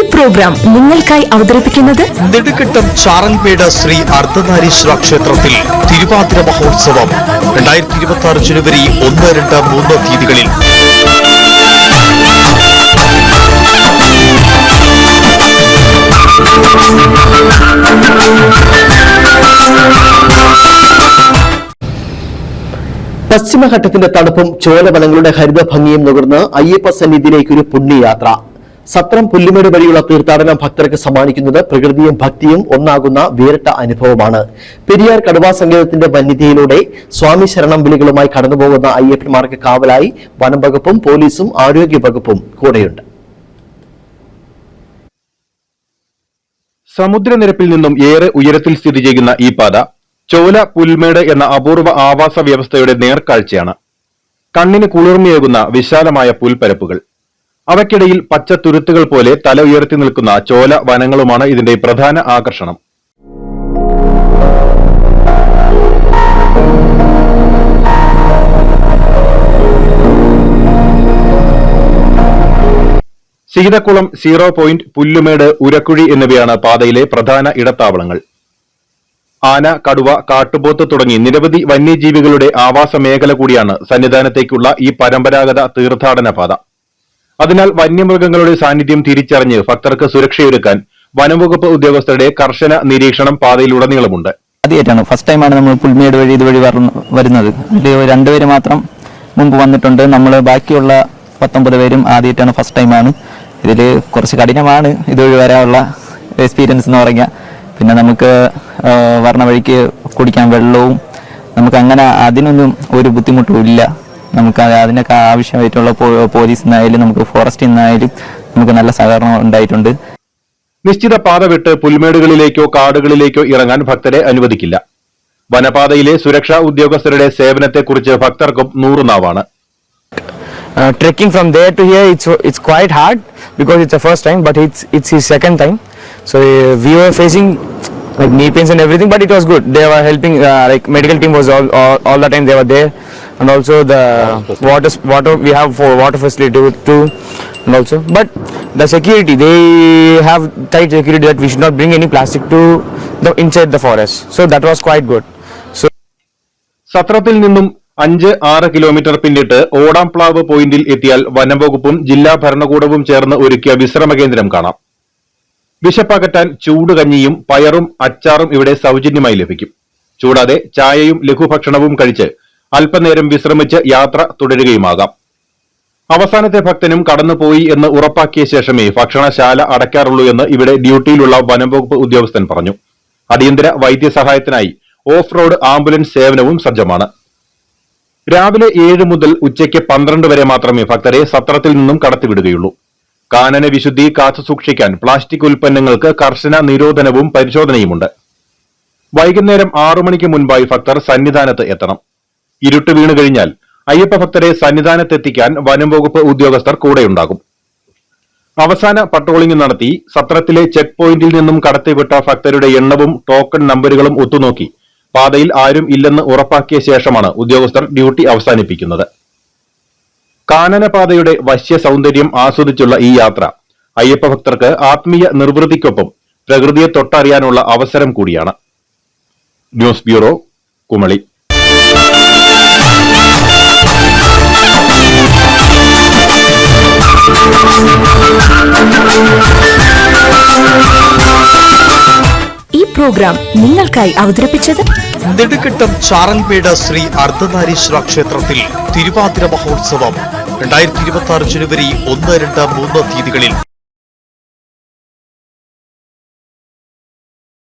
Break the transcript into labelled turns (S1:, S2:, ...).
S1: ഈ പ്രോഗ്രാം നിങ്ങൾക്കായി അവതരിപ്പിക്കുന്നത്
S2: നെടുക്കട്ടം ചാറൻപേട ശ്രീ അർദ്ധനാരീശ്വര ക്ഷേത്രത്തിൽ തിരുവാതിര മഹോത്സവം. രണ്ടായിരത്തി ഇരുപത്തി ആറ് ജനുവരി ഒന്ന് രണ്ട് മൂന്ന് തീയതികളിൽ.
S3: പശ്ചിമഘട്ടത്തിന്റെ തണുപ്പും ചോലവനങ്ങളുടെ ഹരിത ഭംഗിയും നുകർന്ന് അയ്യപ്പ സന്നിധിയിലേക്കൊരു പുണ്യയാത്ര. സത്രം പുല്ലുമേട് വഴിയുള്ള തീർത്ഥാടനം ഭക്തർക്ക് സമ്മാനിക്കുന്നത് പ്രകൃതിയും ഭക്തിയും ഒന്നാകുന്ന വേറിട്ട അനുഭവമാണ്. പെരിയാർ കടുവാ സങ്കേതത്തിന്റെ വന്യതയിലൂടെ സ്വാമി ശരണം വിളികളുമായി കടന്നുപോകുന്ന അയ്യപ്പന്മാർക്ക് കാവലായി വനം വകുപ്പും പോലീസും ആരോഗ്യ വകുപ്പും കൂടെയുണ്ട്.
S4: സമുദ്രനിരപ്പിൽ നിന്നും ഏറെ ഉയരത്തിൽ സ്ഥിതി ചെയ്യുന്ന ഈ പാത ചോല പുൽമേട് എന്ന അപൂർവ ആവാസ വ്യവസ്ഥയുടെ നേർക്കാഴ്ചയാണ്. കണ്ണിന് കുളിർമയേകുന്ന വിശാലമായ പുൽപ്പരപ്പുകൾ. അവയ്ക്കിടയിൽ പച്ച തുരുത്തുകൾ പോലെ തല ഉയർത്തി നിൽക്കുന്ന ചോല വനങ്ങളുമാണ് ഇതിന്റെ പ്രധാന ആകർഷണം. സീതക്കുളം സീറോ പോയിന്റ് പുല്ലുമേട് ഉരക്കുഴി എന്നിവയാണ് പാതയിലെ പ്രധാന ഇടത്താവളങ്ങൾ. ആന കടുവ കാട്ടുപോത്ത് തുടങ്ങി നിരവധി വന്യജീവികളുടെ ആവാസ മേഖല കൂടിയാണ് സന്നിധാനത്തേക്കുള്ള ഈ പരമ്പരാഗത തീർത്ഥാടന പാത. അതിനാൽ വന്യമൃഗങ്ങളുടെ സാന്നിധ്യം തിരിച്ചറിഞ്ഞ് ഭക്തർക്ക് സുരക്ഷയൊരുക്കാൻ വനംവകുപ്പ് ഉദ്യോഗസ്ഥരുടെ കർശന നിരീക്ഷണം പാതയിലുടനീളമുണ്ട്.
S5: ആദ്യമായിട്ടാണ്. ഫസ്റ്റ് ടൈമാണ് നമ്മൾ പുൽമേട് വഴി ഇതുവഴി വര- വരുന്നത്. രണ്ടുപേര് മാത്രം മുമ്പ് വന്നിട്ടുണ്ട്. നമ്മൾ ബാക്കിയുള്ള പത്തൊമ്പത് പേരും ആദ്യമായിട്ടാണ് ഫസ്റ്റ് ടൈമാണ് ഇതിൽ കുറച്ച് കഠിനമാണ് ഇതുവഴി വരാനുള്ള എക്സ്പീരിയൻസ് എന്ന് പറഞ്ഞാൽ പിന്നെ നമുക്ക് വരണ വഴിക്ക് കുടിക്കാൻ വെള്ളവും നമുക്ക് അങ്ങനെ അതിനൊന്നും ഒരു ബുദ്ധിമുട്ടും ഇല്ല. നമുക്ക് അതിനൊക്കെ ആവശ്യമായിട്ടുള്ള പോലീസ് പോലീസിന്നായാലും നമുക്ക് ഫോറസ്റ്റ് എന്നായാലും നമുക്ക് നല്ല സഹകരണം ഉണ്ടായിട്ടുണ്ട്.
S4: നിശ്ചിത പാത വിട്ട് പുൽമേടുകളിലേക്കോ കാടുകളിലേക്കോ ഇറങ്ങാൻ ഭക്തരെ അനുവദിക്കില്ല. വനപാതയിലെ സുരക്ഷാ ഉദ്യോഗസ്ഥരുടെ സേവനത്തെക്കുറിച്ച് ഭക്തർക്കും നൂറുനാവാണ്.
S6: Trekking from there to here it's it's quite hard because it's a first time but it's it's is second time so we are facing like knee pains and everything but it was good they are helping like medical team was all all the time they were they and also the water water we have for water facility too and also but the security they have tight security that we should not bring any plastic to the inside the forest so that was quite good so
S4: സത്രത്തിൽ നിന്നും അഞ്ച് ആറ് kilometre പിന്നിട്ട് ഓടാംപ്ലാവ് പോയിന്റിൽ എത്തിയാൽ വനംവകുപ്പും ജില്ലാ ഭരണകൂടവും ചേർന്ന് ഒരുക്കിയ വിശ്രമ കേന്ദ്രം കാണാം വിശപ്പകറ്റാൻ ചൂടുകഞ്ഞിയും പയറും അച്ചാറും ഇവിടെ സൗജന്യമായി ലഭിക്കും കൂടാതെ ചായയും ലഘുഭക്ഷണവും കഴിച്ച് അല്പനേരം വിശ്രമിച്ച് യാത്ര തുടരുകയുമാകാം. അവസാനത്തെ ഭക്തനും കടന്നുപോയി എന്ന് ഉറപ്പാക്കിയ ശേഷമേ ഭക്ഷണശാല അടയ്ക്കാറുള്ളൂ എന്ന് ഇവിടെ ഡ്യൂട്ടിയിലുള്ള വനംവകുപ്പ് ഉദ്യോഗസ്ഥൻ പറഞ്ഞു. അടിയന്തര വൈദ്യസഹായത്തിനായി ഓഫ് റോഡ് ആംബുലൻസ് സേവനവും സജ്ജമാണ്. രാവിലെ ഏഴ് മുതൽ ഉച്ചയ്ക്ക് പന്ത്രണ്ട് വരെ മാത്രമേ ഭക്തരെ സത്രത്തിൽ നിന്നും കടത്തിവിടുകയുള്ളൂ. കാനന വിശുദ്ധി കാത്തുസൂക്ഷിക്കാൻ പ്ലാസ്റ്റിക് ഉൽപ്പന്നങ്ങൾക്ക് കർശന നിരോധനവും പരിശോധനയുമുണ്ട്. വൈകുന്നേരം ആറു മണിക്ക് മുൻപായി ഭക്തർ സന്നിധാനത്ത് എത്തണം. ഇരുട്ട് വീണു കഴിഞ്ഞാൽ അയ്യപ്പ ഭക്തരെ സന്നിധാനത്തെത്തിക്കാൻ വനം വകുപ്പ് ഉദ്യോഗസ്ഥർ കൂടെയുണ്ടാകും. അവസാന പട്രോളിംഗ് നടത്തി സത്രത്തിലെ ചെക്ക് പോയിന്റിൽ നിന്നും കടത്തിവിട്ട ഭക്തരുടെ എണ്ണവും ടോക്കൺ നമ്പറുകളും ഒത്തുനോക്കി. പാതയിൽ ആരും ഇല്ലെന്ന് ഉറപ്പാക്കിയ ശേഷമാണ് ഉദ്യോഗസ്ഥർ ഡ്യൂട്ടി അവസാനിപ്പിക്കുന്നത്. കാനനപാതയുടെ വശ്യ സൗന്ദര്യം ആസ്വദിച്ചുള്ള ഈ യാത്ര അയ്യപ്പ ഭക്തർക്ക് ആത്മീയ നിർവൃതിക്കൊപ്പം പ്രകൃതിയെ തൊട്ടറിയാനുള്ള അവസരം കൂടിയാണ്. News bureau Kumily.
S1: പ്രോഗ്രാം നിങ്ങൾക്കായി അവതരിപ്പിച്ചത്
S2: നെടുക്കെട്ടം ചാറൻപേട് ശ്രീ അർദ്ധനാരീശ്വര ക്ഷേത്രത്തിൽ തിരുവാതിര മഹോത്സവം. രണ്ടായിരത്തി ഇരുപത്തി ആറ് ജനുവരി ഒന്ന് രണ്ട് മൂന്ന് തീയതികളിൽ